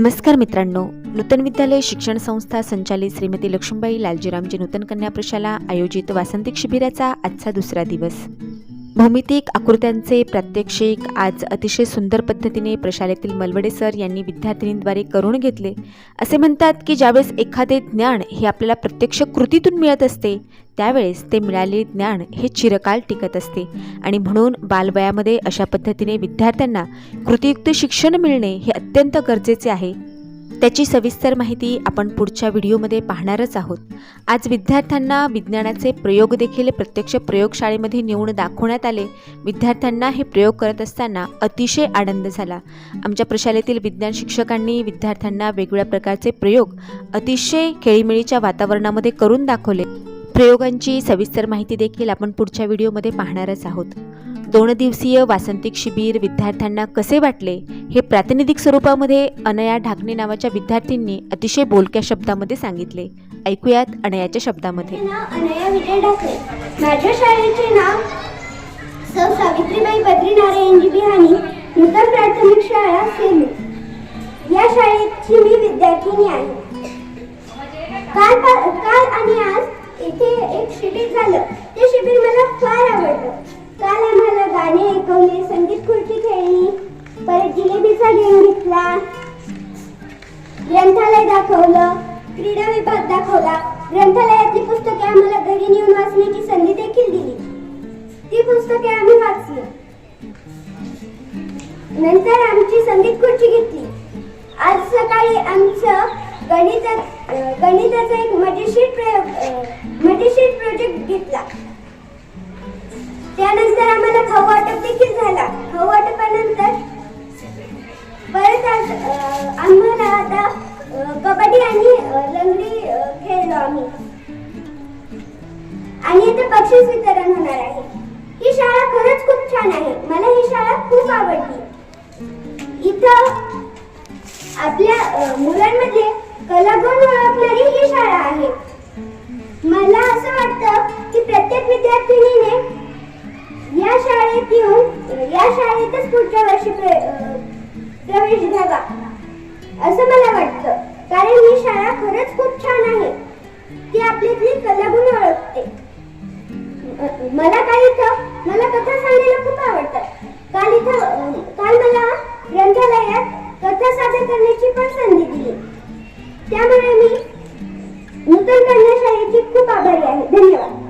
नमस्कार मित्रांनो. नूतन विद्यालय शिक्षण संस्था संचालित श्रीमती लक्ष्मीबाई लालजीरामजी नूतन कन्या प्रशाला आयोजित वासंतिक शिबिराचा आजचा दुसरा दिवस. भौमितिक आकृत्यांचे प्रात्यक्षिक आज अतिशय सुंदर पद्धतीने प्रशालेतील मलवडे सर यांनी विद्यार्थिनींद्वारे करून घेतले. असे म्हणतात की ज्यावेळेस एखादे ज्ञान हे आपल्याला प्रत्यक्ष कृतीतून मिळत असते त्यावेळेस ते मिळालेले ज्ञान हे चिरकाल टिकत असते. आणि म्हणून बालवयामध्ये अशा पद्धतीने विद्यार्थ्यांना कृतीयुक्त शिक्षण मिळणे हे अत्यंत गरजेचे आहे. त्याची सविस्तर माहिती आपण पुढच्या व्हिडिओमध्ये पाहणारच आहोत. आज विद्यार्थ्यांना विज्ञानाचे प्रयोग देखील प्रत्यक्ष प्रयोगशाळेमध्ये नेऊन दाखवण्यात आले. विद्यार्थ्यांना हे प्रयोग करत असताना अतिशय आनंद झाला. आमच्या प्रशालेतील विज्ञान शिक्षकांनी विद्यार्थ्यांना वेगवेगळ्या प्रकारचे प्रयोग अतिशय खेळीमेळीच्या वातावरणामध्ये करून दाखवले. प्रयोगांची सविस्तर माहिती देखील आपण पुढच्या व्हिडिओमध्ये पाहणारच आहोत. दोन दिवसीय वासंतिक शिबिर विद्यार्थ्यांना कसे वाटले? हे प्रातिनिधिक स्वरूपामध्ये अनया ढाकणे नावाच्या विद्यार्थींनी अतिशय बोलक्या शब्दामध्ये सांगितले. ऐकूयात अनयाच्या शब्दामध्ये. अनया विजय ढाकळे माझ्या शाळेचे नाव सौ. सावित्रीबाई बद्रीनारायणजी बिहानी नूतन प्राथमिक शाळा सेलू. या शाळेची मी विद्यार्थिनी आहे. काल काल आणि आज येथे एक शिबिर झालं. ते शिबिर मला फार आवडलं. काल आम्हाला गाणे ऐकवले संगीत परत गेम घेतला. ग्रंथालय दाखवलं क्रीडा विभाग दाखवला. ग्रंथालयातली पुस्तके आम्हाला घरी नेऊन वाचण्याची संधी देखील दिली. ती पुस्तके आम्ही वाचली. नंतर आमची संगीत खुर्ची घेतली. आज सकाळी आमचं गणिता गणिताचा एक मजेशीर प्रयोग मजेशीर प्रोजेक्ट घेतला. त्यानंतर आम्हाला खाऊ वाटप देखील झाला. खाऊ वाटपानंतर आणि इथे बक्षीस वितरण होणार आहे. ही शाळा खरंच खूप छान आहे. मला ही शाळा खूप आवडली. इथं आपल्या मुलांमध्ये कलागुण ओळखणारी ही शाळा आहे. मला असं वाटतं की प्रत्येक विद्यार्थिनीने या शाळेत येऊन या शाळेतच पुढच्या वर्षी प्रवेश घ्यावा असं मला वाटतं. कारण ही शाळा खरंच खूप छान आहे. ती आपल्यातली कलागुण ओळखते मला काय इथं मला कथा सांगायला खूप आवडतात. काल इथं काल मला ग्रंथालयात कथा सादर करण्याची पण संधी दिली. त्यामुळे मी नूतन कन्याशाळेची खूप आभारी आहे. धन्यवाद.